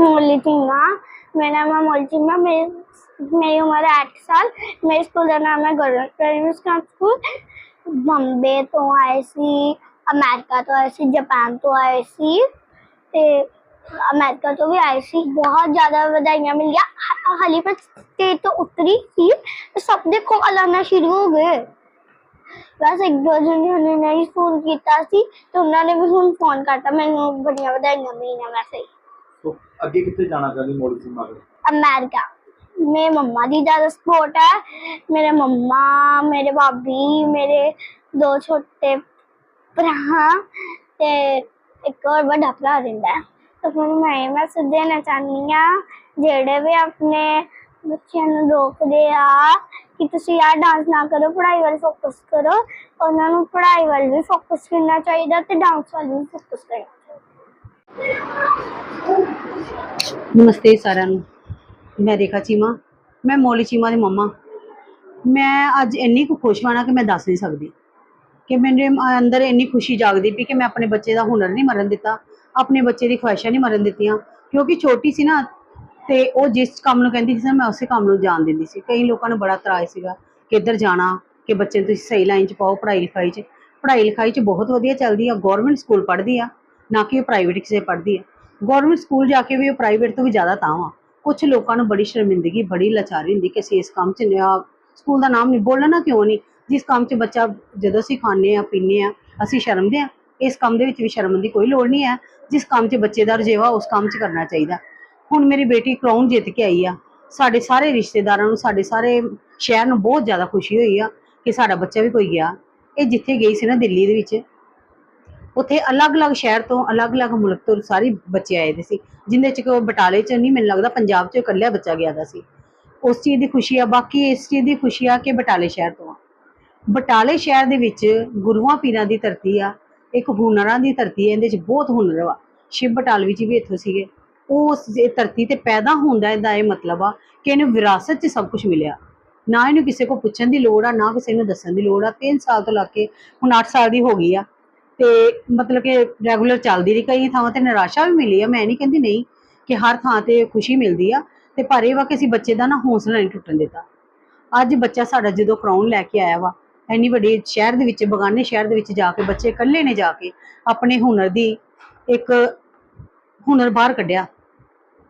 मोलिजिमा मेरा नाम मोलिजिमा मेरी मेरी उम्र आठ साल मेरे स्कूल का नाम है गवर्नमेंट स्कूल, बॉम्बे तो ऐसी अमेरिका तो ऐसी जापान तो ऐसी अमेरिका तो भी ऐसी बहुत ज़्यादा बधाइयाँ मिल गया। हलीफा स्टेट तो उतरी थी तो सब देखो, अलाना शुरू हो गए। बस एक दो जन उन्होंने फ़ोन किया तो उन्होंने भी फ़ोन करता। मैं बढ़िया बधाइयाँ मिली वैसे ही। ਅੱਗੇ ਕਿੱਥੇ ਜਾਣਾ ਚਾਹੁੰਦੀ ਮੋੜੀ ਸਿੰਘ ਮਗਰ ਅਮਰੀਕਾ। ਮੇਰੇ ਮੰਮਾ ਦੀ ਜ਼ਿਆਦਾ ਸਪੋਰਟ ਹੈ ਮੇਰੇ ਮੰਮਾ, ਮੇਰੇ ਭਾਬੀ, ਮੇਰੇ ਦੋ ਛੋਟੇ ਭਰਾ ਤੇ ਇੱਕ ਹੋਰ ਵੱਡਾ ਭਰਾ ਰਹਿੰਦਾ। ਹੈ ਤਾਂ ਫਿਰ ਮੈਂ ਇਹ ਮੈਸੇਜ ਦੇਣਾ ਚਾਹੁੰਦੀ ਹਾਂ ਜਿਹੜੇ ਵੀ ਆਪਣੇ ਬੱਚਿਆਂ ਨੂੰ ਰੋਕਦੇ ਆ ਕਿ ਤੁਸੀਂ ਯਾਰ ਡਾਂਸ ਨਾ ਕਰੋ, ਪੜ੍ਹਾਈ ਵੱਲ ਫੋਕਸ ਕਰੋ। ਉਹਨਾਂ ਨੂੰ ਪੜ੍ਹਾਈ ਵੱਲ ਵੀ ਫੋਕਸ ਕਰਨਾ ਚਾਹੀਦਾ ਤੇ ਡਾਂਸ ਵੱਲ ਵੀ ਫੋਕਸ ਕਰਨਾ। ਨਮਸਤੇ ਸਾਰਿਆਂ ਨੂੰ। ਮੈਂ ਰੇਖਾ ਚੀਮਾ ਮੈਂ ਮੌਲੀ ਚੀਮਾ ਦੀ ਮੰਮਾ। ਮੈਂ ਅੱਜ ਇੰਨੀ ਕੁ ਖੁਸ਼ ਹਾਂ ਨਾ ਕਿ ਮੈਂ ਦੱਸ ਨਹੀਂ ਸਕਦੀ। ਕਿ ਮੇਰੇ ਅੰਦਰ ਇੰਨੀ ਖੁਸ਼ੀ ਜਾਗਦੀ ਪਈ ਕਿ ਮੈਂ ਆਪਣੇ ਬੱਚੇ ਦਾ ਹੁਨਰ ਨਹੀਂ ਮਰਨ ਦਿੱਤਾ ਆਪਣੇ ਬੱਚੇ ਦੀ ਖੁਆਇਸ਼ਾਂ ਨਹੀਂ ਮਰਨ ਦਿੱਤੀਆਂ। ਕਿਉਂਕਿ ਛੋਟੀ ਸੀ ਨਾ ਤੇ ਉਹ ਜਿਸ ਕੰਮ ਨੂੰ ਕਹਿੰਦੀ ਸੀ ਨਾ, ਮੈਂ ਉਸੇ ਕੰਮ ਨੂੰ ਜਾਣ ਦਿੰਦੀ ਸੀ। ਕਈ ਲੋਕਾਂ ਨੂੰ ਬੜਾ ਇਤਰਾਜ਼ ਸੀਗਾ ਕਿ ਇੱਧਰ ਜਾਣਾ ਕਿ ਬੱਚੇ ਨੂੰ ਤੁਸੀਂ ਸਹੀ ਲਾਈਨ 'ਚ ਪਾਓ ਪੜ੍ਹਾਈ ਲਿਖਾਈ 'ਚ। ਪੜ੍ਹਾਈ ਲਿਖਾਈ 'ਚ ਬਹੁਤ ਵਧੀਆ ਚੱਲਦੀ ਆ ਗਵਰਨਮੈਂਟ ਸਕੂਲ ਪੜ੍ਹਦੀ ਆ। ਨਾ ਕਿ ਉਹ ਪ੍ਰਾਈਵੇਟ ਕਿਸੇ ਪੜ੍ਹਦੀ ਹੈ। ਗਵਰਨਮੈਂਟ ਸਕੂਲ ਜਾ ਕੇ ਵੀ ਉਹ ਪ੍ਰਾਈਵੇਟ ਤੋਂ ਵੀ ਜ਼ਿਆਦਾ ਤਾਂ ਵਾ ਕੁਝ ਲੋਕਾਂ ਨੂੰ ਬੜੀ ਸ਼ਰਮਿੰਦਗੀ, ਬੜੀ ਲਾਚਾਰੀ ਹੁੰਦੀ ਕਿ ਅਸੀਂ ਇਸ ਕੰਮ 'ਚ ਨਿਆ ਸਕੂਲ ਦਾ ਨਾਮ ਨਹੀਂ ਬੋਲਣਾ ਕਿਉਂ ਨਹੀਂ? ਜਿਸ ਕੰਮ 'ਚ ਬੱਚਾ ਜਦੋਂ ਅਸੀਂ ਖਾਂਦੇ ਆ ਪੀਂਦੇ ਆ ਅਸੀਂ ਸ਼ਰਮਦੇ ਆ ਇਸ ਕੰਮ ਦੇ ਵਿੱਚ ਵੀ ਸ਼ਰਮ ਦੀ ਕੋਈ ਲੋੜ ਨਹੀਂ ਹੈ। ਜਿਸ ਕੰਮ 'ਚ ਬੱਚੇ ਦਾ ਰੁਝੇਵਾ, ਉਸ ਕੰਮ 'ਚ ਕਰਨਾ ਚਾਹੀਦਾ। ਹੁਣ ਮੇਰੀ ਬੇਟੀ ਕਰਾਊਨ ਜਿੱਤ ਕੇ ਆਈ ਆ। ਸਾਡੇ ਸਾਰੇ ਰਿਸ਼ਤੇਦਾਰਾਂ ਨੂੰ, ਸਾਡੇ ਸਾਰੇ ਸ਼ਹਿਰ ਨੂੰ ਬਹੁਤ ਜ਼ਿਆਦਾ ਖੁਸ਼ੀ ਹੋਈ ਆ ਕਿ ਸਾਡਾ ਬੱਚਾ ਵੀ ਕੋਈ ਗਿਆ। ਇਹ ਜਿੱਥੇ ਗਈ ਸੀ ਨਾ ਦਿੱਲੀ ਦੇ ਵਿੱਚ ਉੱਥੇ ਅਲੱਗ-ਅਲੱਗ ਸ਼ਹਿਰ ਤੋਂ ਅਲੱਗ-ਅਲੱਗ ਮੁਲਕ ਤੋਂ ਸਾਰੇ ਬੱਚੇ ਆਏ ਦੇ ਸੀ, ਜਿੰਦੇ ਚ ਕਿ ਉਹ ਬਟਾਲੇ ਚ ਨਹੀਂ, ਮੈਨੂੰ ਲੱਗਦਾ ਪੰਜਾਬ ਚ ਇਕੱਲਾ ਬੱਚਾ ਗਿਆ ਦਾ ਸੀ। ਉਸ ਚੀਜ਼ ਦੀ ਖੁਸ਼ੀ ਆ, ਬਾਕੀ ਇਸ ਚੀਜ਼ ਦੀ ਖੁਸ਼ੀ ਆ ਕਿ ਬਟਾਲੇ ਸ਼ਹਿਰ ਤੋਂ ਆ। ਬਟਾਲੇ ਸ਼ਹਿਰ ਦੇ ਵਿੱਚ ਗੁਰੂਆਂ ਪੀਰਾਂ ਦੀ ਧਰਤੀ ਆ, ਇੱਕ ਹੁਨਰਾਂ ਦੀ ਧਰਤੀ ਹੈ ਇਹਦੇ ਚ ਬਹੁਤ ਹੁਨਰ ਵਾ ਸ਼ਿਵ ਬਟਾਲਵੀ ਜੀ ਵੀ ਇੱਥੋਂ ਸੀਗੇ। ਉਸ ਧਰਤੀ ਤੇ ਪੈਦਾ ਹੁੰਦਾ, ਇਹਦਾ ਇਹ ਮਤਲਬ ਆ ਕਿ ਇਹਨੂੰ ਵਿਰਾਸਤ 'ਚ ਸਭ ਕੁਝ ਮਿਲਿਆ। ਨਾ ਇਹਨੂੰ ਕਿਸੇ ਕੋ ਪੁੱਛਣ ਦੀ ਲੋੜ ਆ, ਨਾ ਕਿਸੇ ਨੂੰ ਦੱਸਣ ਦੀ ਲੋੜ ਆ। 3 ਸਾਲ ਤੋਂ ਲੱਗ ਕੇ ਹੁਣ 8 ਸਾਲ ਦੀ ਹੋ ਗਈ ਆ। ਤੇ ਮਤਲਬ ਕਿ ਰੈਗੂਲਰ ਚੱਲਦੀ ਰਹੀ ਕਈ ਥਾਵਾਂ ਤੇ ਨਿਰਾਸ਼ਾ ਵੀ ਮਿਲੀ ਆ। ਮੈਂ ਨਹੀਂ ਕਹਿੰਦੀ ਨਹੀਂ ਕਿ ਹਰ ਥਾਂ ਤੇ ਖੁਸ਼ੀ ਮਿਲਦੀ ਆ, ਤੇ ਪਰ ਇਹ ਵਾ ਕਿ ਅਸੀਂ ਬੱਚੇ ਦਾ ਨਾ ਹੌਸਲਾ ਨਹੀਂ ਟੁੱਟਣ ਦਿੱਤਾ। ਅੱਜ ਬੱਚਾ ਸਾਡਾ ਜਦੋਂ ਕਰਾਉਣ ਲੈ ਕੇ ਆਇਆ ਵਾ, ਇੰਨੀ ਵੱਡੀ ਸ਼ਹਿਰ ਦੇ ਵਿੱਚ, ਬਗਾਨੇ ਸ਼ਹਿਰ ਦੇ ਵਿੱਚ ਜਾ ਕੇ, ਬੱਚੇ ਇਕੱਲੇ ਨੇ ਜਾ ਕੇ ਆਪਣੇ ਹੁਨਰ ਦੀ ਇੱਕ ਹੁਨਰ ਬਾਹਰ ਕੱਢਿਆ।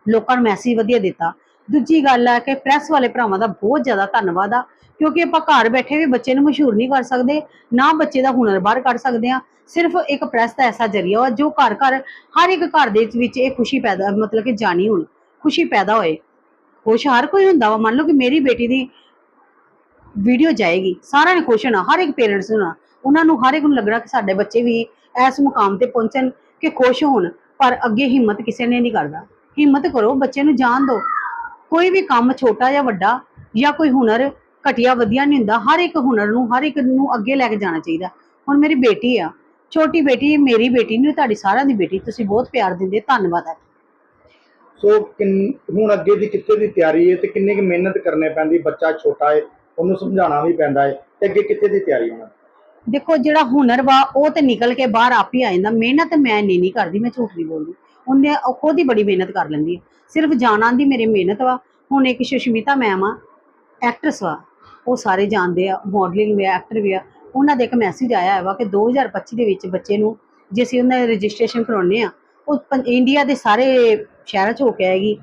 ਲੋਕਾਂ ਨੂੰ ਮੈਸੇਜ ਵਧੀਆ ਦਿੱਤਾ। ਦੂਜੀ ਗੱਲ ਹੈ ਕਿ ਪ੍ਰੈਸ ਵਾਲੇ ਭਰਾਵਾਂ ਦਾ ਬਹੁਤ ਜ਼ਿਆਦਾ ਧੰਨਵਾਦ ਆ, ਕਿਉਂਕਿ ਆਪਾਂ ਘਰ ਬੈਠੇ ਵੀ ਬੱਚੇ ਨੂੰ ਮਸ਼ਹੂਰ ਨਹੀਂ ਕਰ ਸਕਦੇ, ਨਾ ਬੱਚੇ ਦਾ ਹੁਨਰ ਬਾਹਰ ਕੱਢ ਸਕਦੇ ਆ, ਸਿਰਫ ਇੱਕ ਪ੍ਰੈਸ ਦਾ ਐਸਾ ਜਰੀਆ ਵਾ ਜੋ ਘਰ ਘਰ, ਹਰ ਇੱਕ ਘਰ ਦੇ ਵਿੱਚ ਇਹ ਖੁਸ਼ੀ ਪੈਦਾ, ਮਤਲਬ ਕਿ ਜਾਣੀ ਹੁਣ, ਖੁਸ਼ੀ ਪੈਦਾ ਹੋਏ। ਖੁਸ਼ ਹਰ ਕੋਈ ਹੁੰਦਾ ਵਾ? ਮੰਨ ਲਓ ਕਿ ਮੇਰੀ ਬੇਟੀ ਦੀ ਵੀਡੀਓ ਜਾਏਗੀ, ਸਾਰਿਆਂ ਨੇ ਖੁਸ਼ ਹੋਣਾ, ਹਰ ਇੱਕ ਪੇਰੈਂਟਸ ਹੋਣਾ। ਉਹਨਾਂ ਨੂੰ, ਹਰ ਇੱਕ ਨੂੰ ਲੱਗਣਾ ਕਿ ਸਾਡੇ ਬੱਚੇ ਵੀ ਇਸ ਮੁਕਾਮ ਤੇ ਪਹੁੰਚਣ ਕਿ ਖੁਸ਼ ਹੋਣ, ਪਰ ਅੱਗੇ ਹਿੰਮਤ ਕਿਸੇ ਨੇ ਨਹੀਂ ਕਰਦਾ। ਹਿੰਮਤ ਕਰੋ, ਬੱਚੇ ਨੂੰ ਜਾਣ ਦਿਓ। ਕੋਈ ਵੀ ਕੰਮ ਛੋਟਾ ਜਾਂ ਵੱਡਾ ਜਾਂ ਕੋਈ ਹੁਨਰ ਘਟੀਆ ਵਧੀਆ ਨਹੀਂ ਹੁੰਦਾ ਹਰ ਇੱਕ ਹੁਨਰ ਨੂੰ ਹਰ ਇੱਕ ਨੂੰ ਅੱਗੇ ਲੈ ਕੇ ਜਾਣਾ ਚਾਹੀਦਾ। ਹੁਣ ਮੇਰੀ ਬੇਟੀ ਆ ਛੋਟੀ ਬੇਟੀ ਮੇਰੀ ਬੇਟੀ ਨਹੀਂ ਤੁਹਾਡੀ ਸਾਰਿਆਂ ਦੀ ਬੇਟੀ ਤੁਸੀਂ ਬਹੁਤ ਪਿਆਰ ਦਿੰਦੇ ਧੰਨਵਾਦ ਹੈ। ਸੋ ਹੁਣ ਅੱਗੇ ਦੀ ਕਿੱਥੇ ਦੀ ਤਿਆਰੀ ਹੈ ਤੇ ਕਿੰਨੀ ਕੁ ਮਿਹਨਤ ਕਰਨੀ ਪੈਂਦੀ ਬੱਚਾ ਛੋਟਾ ਹੈ ਉਹਨੂੰ ਸਮਝਾਉਣਾ ਵੀ ਪੈਂਦਾ ਹੈ ਤੇ ਅੱਗੇ ਕਿੱਥੇ ਦੀ ਤਿਆਰੀ ਹੋਣਾ ਦੇਖੋ ਜਿਹੜਾ ਹੁਨਰ ਵਾ ਉਹ ਤੇ ਨਿਕਲ ਕੇ ਬਾਹਰ ਆਪ ਹੀ ਆ ਜਾਂਦਾ ਮਿਹਨਤ ਮੈਂ ਨਹੀਂ ਨਹੀਂ ਕਰਦੀ ਮੈਂ ਝੂਠ ਨਹੀਂ ਬੋਲਦੀ। ਉਹਨੇ ਉਹ ਖੁਦ ਹੀ ਬੜੀ ਮਿਹਨਤ ਕਰ ਲੈਂਦੀ ਹੈ। ਸਿਰਫ ਜਾਣਾਂ ਦੀ ਮੇਰੀ ਮਿਹਨਤ ਵਾ। ਹੁਣ ਇੱਕ ਸੁਸ਼ਮਿਤਾ ਮੈਮ ਆ ਐਕਟਰਸ ਵਾ। ਉਹ ਸਾਰੇ ਜਾਣਦੇ ਆ ਮਾਡਲਿੰਗ ਵੀ ਆ ਐਕਟਰ ਵੀ ਆ। ਉਹਨਾਂ ਦੇ ਇੱਕ ਮੈਸੇਜ ਆਇਆ ਹੈ ਵਾ ਕਿ 2025 ਦੇ ਵਿੱਚ ਬੱਚੇ ਨੂੰ ਜੇ ਅਸੀਂ ਉਹਨਾਂ ਦਾ ਰਜਿਸਟ੍ਰੇਸ਼ਨ ਕਰਾਉਨੇ ਆ ਉਹ ਪੰ- ਇੰਡੀਆ ਦੇ ਸਾਰੇ ਸ਼ਹਿਰਾਂ 'ਚ ਹੋ ਕੇ ਆਏਗੀ।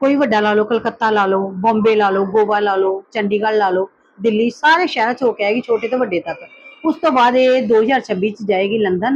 ਕੋਈ ਵੱਡਾ ਲਾ ਲਓ, ਕਲਕੱਤਾ ਲਾ ਲਓ, ਬੰਬੇ ਲਾ ਲਓ, ਗੋਆ ਲਾ ਲਓ, ਚੰਡੀਗੜ੍ਹ ਲਾ ਲਓ, ਦਿੱਲੀ ਸਾਰੇ ਸ਼ਹਿਰਾਂ 'ਚ ਹੋ ਕੇ ਆਏਗੀ, ਛੋਟੇ ਤੋਂ ਵੱਡੇ ਤੱਕ। ਉਸ ਤੋਂ ਬਾਅਦ ਇਹ 2026 ਚ ਜਾਏਗੀ ਲੰਡਨ